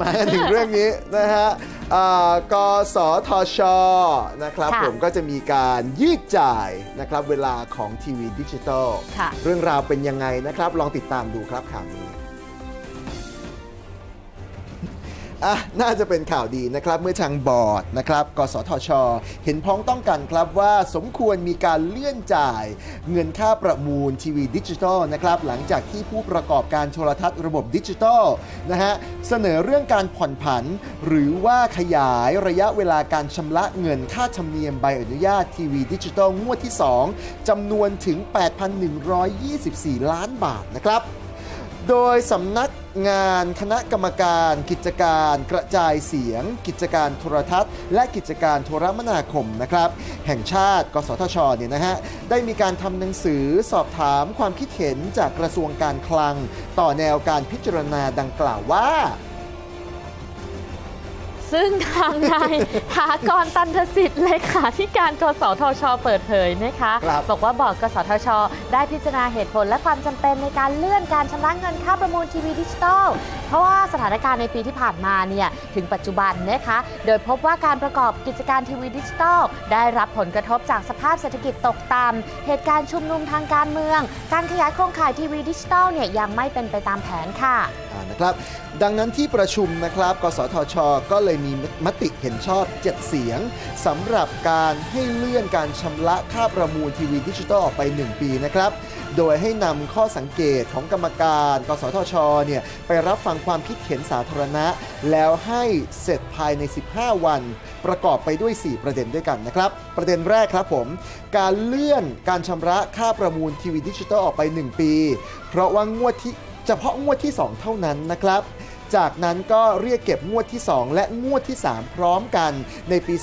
มาถึงเรื่องนี้นะฮะอ่ากสทชนะครับค่ะผมก็จะมีการยืดจ่ายนะครับเวลาของทีวีดิจิตอลค่ะเรื่องราวเป็นยังไงนะครับ ลองติดตามดูครับข่าวนี้ อะน่าจะเป็นข่าวดีนะครับ เมื่อทางบอร์ดนะครับ กสทช เห็นพ้องต้องกันครับว่าสมควรมีการเลื่อนจ่าย เงินค่าประมูลทีวีดิจิทัลนะครับ หลังจากที่ผู้ประกอบการโทรทัศน์ระบบดิจิทัลนะฮะเสนอเรื่องการผ่อนผัน หรือว่าขยายระยะเวลาการชำระเงินค่าธรรมเนียมใบอนุญาตทีวีดิจิทัลงวดที่ 2 จำนวนถึง 8,124 ล้านบาทนะครับ โดยสำนัก งานคณะกรรมการ กิจการกระจายเสียง กิจการโทรทัศน์ และกิจการโทรมนาคมนะครับ แห่งชาติ กสทชเนี่ยนะฮะได้มีการทำหนังสือสอบถามความคิดเห็นจากกระทรวงการคลัง ต่อแนวการพิจารณาดังกล่าวว่า ซึ่งทางนายถากรตันทสิทธิ์เลขาธิการกสทช เปิดเผยนะคะครับบอกว่าบอร์ดกสทช ได้พิจารณาเหตุผลและความจำเป็นในการเลื่อนการชำระเงินค่าประมูลทีวีดิจิตอล เพราะว่าสถานการณ์ในปีที่ผ่านมาเนี่ยถึงปัจจุบันนะคะ โดยพบว่าการประกอบกิจการทีวีดิจิตอลได้รับผลกระทบจากสภาพเศรษฐกิจตกต่ำเหตุการณ์ชุมนุมทางการเมือง การขยายโครงข่ายทีวีดิจิตอลเนี่ยยังไม่เป็นไปตามแผนค่ะนะครับดังนั้นที่ประชุมนะครับ กสทช ก็เลยมีมติเห็นชอบ 7 เสียงสำหรับการให้เลื่อนการชำระค่าประมูลทีวีดิจิทัลออกไป 1 ปีนะครับ โดยให้นำข้อสังเกตของกรรมการ กสทช เนี่ยไปรับฟังความคิดเห็นสาธารณะ แล้วให้เสร็จภายใน 15 วัน ประกอบไปด้วย 4 ประเด็นด้วยกันนะครับ ประเด็นแรกครับผม การเลื่อนการชำระค่าประมูลทีวีดิจิทัลออกไป 1 ปี เพราะว่างวดที่เฉพาะงวดที่ 2 เท่านั้นนะครับจากนั้นก็เรียกเก็บงวดที่ 2 และงวดที่ 3 พร้อมกันในปี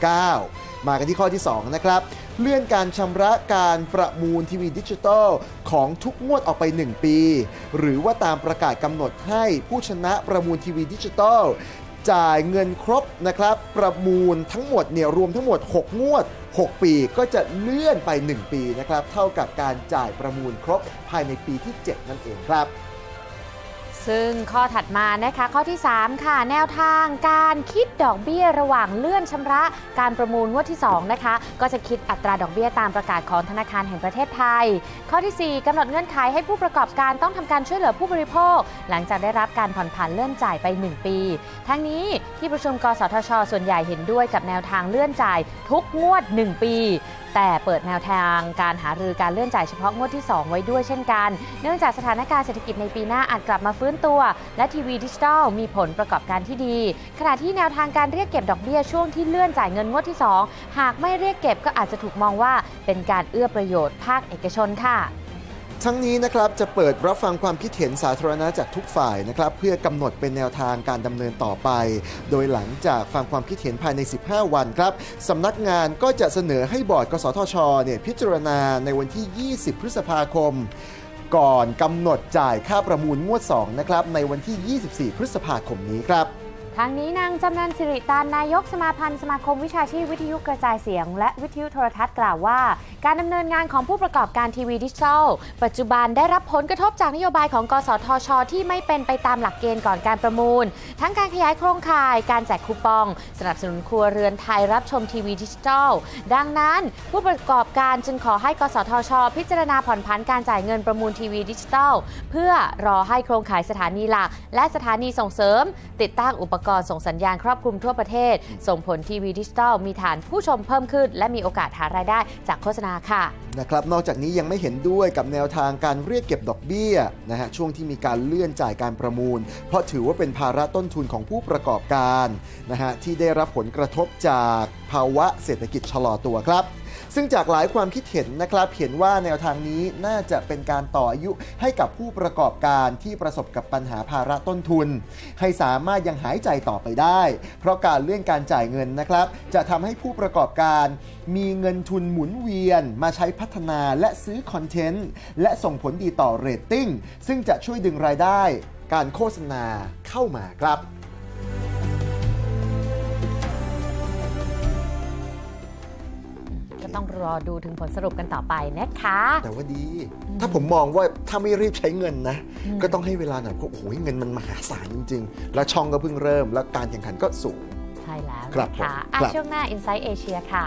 2559 มากันที่ข้อที่ 2 นะครับ เลื่อนการชำระการประมูลทีวีดิจิตอลของทุกงวดออกไป 1 ปี หรือว่าตามประกาศกำหนดให้ผู้ชนะประมูลทีวีดิจิตอลจ่ายเงินครบนะครับ ประมูลทั้งหมดเนี่ยรวมทั้งหมด 6 งวด 6 ปีก็จะเลื่อนไป 1 ปีนะครับ เท่ากับการจ่ายประมูลครบภายในปีที่ 7 นั่นเองครับ ซึ่งข้อถัดมานะคะข้อที่ 3 ค่ะ แนวทางการคิดดอกเบี้ยระหว่างเลื่อนชำระการประมูลงวดที่ 2 นะคะ ก็จะคิดอัตราดอกเบี้ยตามประกาศของธนาคารแห่งประเทศไทย ข้อทีสี่4กำหนดเงื่อนไขให้ผู้ประกอบการต้องทำการช่วยเหลือผู้บริโภค หลังจากได้รับการผ่อนผันเลื่อนจ่ายไป 1 ปี ทั้งนี้ที่ประชุมกสทช ส่วนใหญ่เห็นด้วยกับแนวทางเลื่อนจ่ายทุกงวด 1 ปีแต่เปิดแนวทางการหารือการเลื่อนจ่ายเฉพาะงวดที่ 2 ไว้ด้วยเช่นกัน เนื่องจากสถานการณ์เศรษฐกิจในปีหน้าอาจกลับมาฟื้นตัว และทีวีดิจิทัลมีผลประกอบการที่ดี ขณะที่แนวทางการเรียกเก็บดอกเบี้ยช่วงที่เลื่อนจ่ายเงินงวดที่ 2 หากไม่เรียกเก็บก็อาจจะถูกมองว่าเป็นการเอื้อประโยชน์ภาคเอกชนค่ะ ทั้งนี้นะครับจะเปิดรับฟังความคิดเห็นสาธารณะจากทุกฝ่ายนะครับเพื่อกำหนดเป็นแนวทางการดำเนินต่อไป โดยหลังจากฟังความคิดเห็นภายใน 15 วันครับสำนักงานก็จะเสนอให้บอร์ดกสทชเนี่ยพิจารณาในวันที่ 20 พฤษภาคม ก่อนกำหนดจ่ายค่าประมูลงวด 2 นะครับในวันที่ 24 พฤษภาคมนี้ครับ ทางนี้นางจำนันสิริตานนายกสมาพันธ์สมาคมวิชาชีพวิทยุกระจายเสียง และวิทยุโทรทัศน์กล่าวว่า การดำเนินงานของผู้ประกอบการทีวีดิจิทัล ปัจจุบันได้รับผลกระทบจากนโยบายของ กสทช ที่ไม่เป็นไปตามหลักเกณฑ์ก่อนการประมูล ทั้งการขยายโครงข่าย การแจกคูปอง สนับสนุนครัวเรือนไทยรับชมทีวีดิจิทัล ดังนั้นผู้ประกอบการจึงขอให้ กสทช พิจารณาผ่อนผันการจ่ายเงินประมูลทีวีดิจิทัล เพื่อรอให้โครงข่ายสถานีหลัก และสถานีส่งเสริม ติดตั้งอุปกรณ์ส่งสัญญาณครอบคลุมทั่วประเทศ ส่งผลทีวีดิจิทัลมีฐานผู้ชมเพิ่มขึ้น และมีโอกาสหารายได้จากโฆษณาค่ะนะครับนอกจากนี้ยังไม่เห็นด้วยกับแนวทางการเรียกเก็บดอกเบี้ยนะฮะช่วงที่มีการเลื่อนจ่ายการประมูล เพราะถือว่าเป็นภาระต้นทุนของผู้ประกอบการนะฮะที่ได้รับผลกระทบจากภาวะเศรษฐกิจชะลอตัวครับ ซึ่งจากหลายความคิดเห็นนะครับเห็นว่าแนวทางนี้น่าจะเป็นการต่ออายุให้กับผู้ประกอบการที่ประสบกับปัญหาภาระต้นทุน ให้สามารถยังหายใจต่อไปได้ เพราะการเลื่อนการจ่ายเงินนะครับ จะทำให้ผู้ประกอบการ มีเงินทุนหมุนเวียน มาใช้พัฒนาและซื้อคอนเทนต์และส่งผลดีต่อเรตติ้งซึ่งจะช่วยดึงรายได้ การโฆษณาเข้ามาครับ ก็ต้องรอดูถึงผลสรุปกันต่อไปนะคะ แต่ว่าดีอืมถ้าผมมองว่าถ้าไม่รีบใช้เงินนะอืมก็ต้องให้เวลาหน่อยเพราะโอ้โหเงินมันมหาศาลจริง ๆ แล้วช่องก็เพิ่งเริ่ม แล้วการแข่งขันก็สูง ใช่แล้วครับนะผมคะอะครับช่วงหน้า Inside Asia ค่ะ